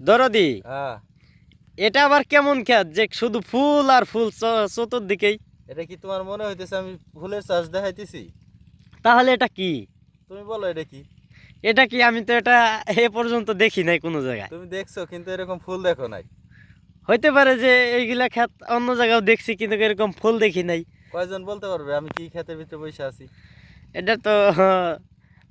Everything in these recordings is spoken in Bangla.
দরদি হ্যাঁ। এটা আবার কেমন খেত যে শুধু ফুল আর ফুল চতুর্দিকেই? এটা কি তোমার মনে হইতেছে আমি ফুলের চাষ দেখাইতেছি? তাহলে এটা কি? তুমি বলো এটা কি? এটা কি? আমি তো এটা এ পর্যন্ত দেখি নাই কোনো জায়গায়। তুমি দেখছ কিন্তু এরকম ফুল দেখো নাই। হইতে পারে যে এইগুলা খেত অন্য জায়গাও দেখছি কিন্তু এরকম ফুল দেখি নাই। কয়জন বলতে পারবে আমি কি ক্ষেতের ভিতরে বসে আছি? এটা তো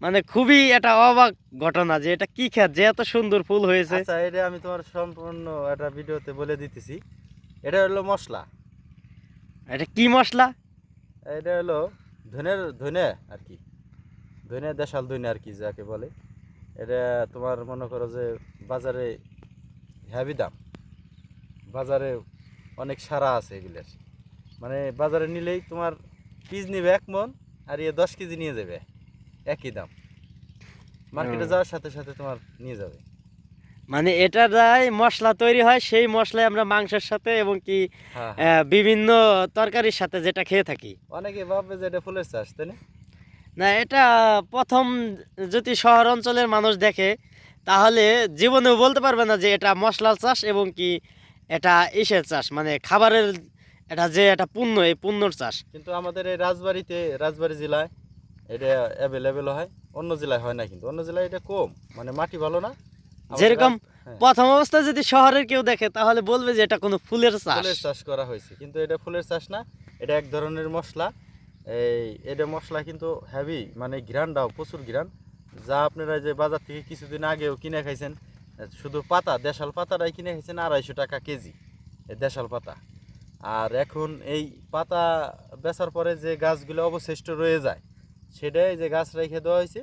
মানে খুবই একটা অবাক ঘটনা যে এটা কি খেত যে এত সুন্দর ফুল হয়েছে। আচ্ছা এটা আমি তোমার সম্পূর্ণ একটা ভিডিওতে বলে দিতেছি। এটা হলো মশলা। এটা কি মশলা? এটা হলো ধনের ধনে আর কি। ধনে দেশাল ধনে আর কি যাকে বলে। এটা তোমার মনে করো যে বাজারে হ্যাভি দাম। বাজারে অনেক সারা আছে এগুলোর। মানে বাজারে নিলেই তোমার পিস নিবে এক মন আর ইয়ে দশ কেজি নিয়ে যাবে। একই দাম। মার্কেটে যাওয়ার সাথে সাথে তোমার নিয়ে যাবে। মানে এটা দ্বারাই মশলা তৈরি হয় সেই মশলাই আমরা মাংসের সাথে এবং কি হ্যাঁ। বিভিন্ন তরকারির সাথে যেটা খেয়ে থাকি। অনেকে ভাববে যে এটা ফুলের চাষ তাই না? না এটা প্রথম যদি শহর অঞ্চলের মানুষ দেখে তাহলে জীবনেও বলতে পারবে না যে এটা মশলার চাষ এবং কি এটা ইসের চাষ। মানে খাবারের এটা যে এটা পণ্য এই পণ্যর চাষ। কিন্তু আমাদের এই রাজবাড়িতে রাজবাড়ি জেলায় এটা অ্যাভেলেবেল হয়। অন্য জেলায় হয় না কিন্তু। অন্য জেলায় এটা কম। মানে মাটি ভালো না। যেরকম হ্যাঁ, প্রথম অবস্থায় যদি শহরের কেউ দেখে তাহলে বলবে যে এটা কোনো ফুলের চাষ। ফুলের চাষ করা হয়েছে। কিন্তু এটা ফুলের চাষ না। এটা এক ধরনের মশলা। এই এটা মশলা কিন্তু হেভি মানে ঘিরানটাও প্রচুর ঘিরান যা আপনারা যে বাজার থেকে কিছুদিন আগেও কিনে খাইছেন শুধু পাতা দেশাল পাতাটাই কিনে খাইছেন আড়াইশো টাকা কেজি এই দেশাল পাতা। আর এখন এই পাতা বেচার পরে যে গাছগুলো অবশিষ্ট রয়ে যায় সেটাই যে গাছ রেখে দেওয়া হয়েছে,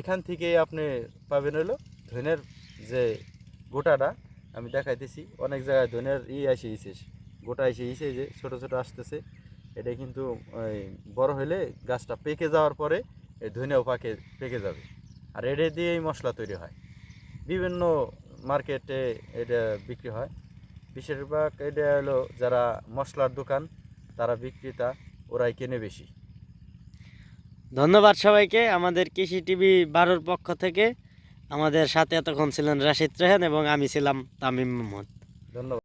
এখান থেকেই আপনি পাবেন হলো ধনের যে গোটাটা, আমি দেখাইতেছি, অনেক জায়গায় ধনের ই এসে ইসে গোটা এসে ইসে যে ছোট ছোট আসতেছে, এটা কিন্তু বড় হলে গাছটা পেকে যাওয়ার পরে এই ধনেও পাকে, পেকে যাবে। আর এটা দিয়েই মশলা তৈরি হয়। বিভিন্ন মার্কেটে এটা বিক্রি হয়। বেশিরভাগ এটা হলো যারা মশলার দোকান, তারা বিক্রেতা, ওরাই কেনে বেশি। ধন্যবাদ সবাইকে। আমাদের কৃষি টিভি বারোর পক্ষ থেকে আমাদের সাথে এতক্ষণ ছিলেন রাশিদ রেহান এবং আমি ছিলাম তামিম মোহাম্মদ। ধন্যবাদ।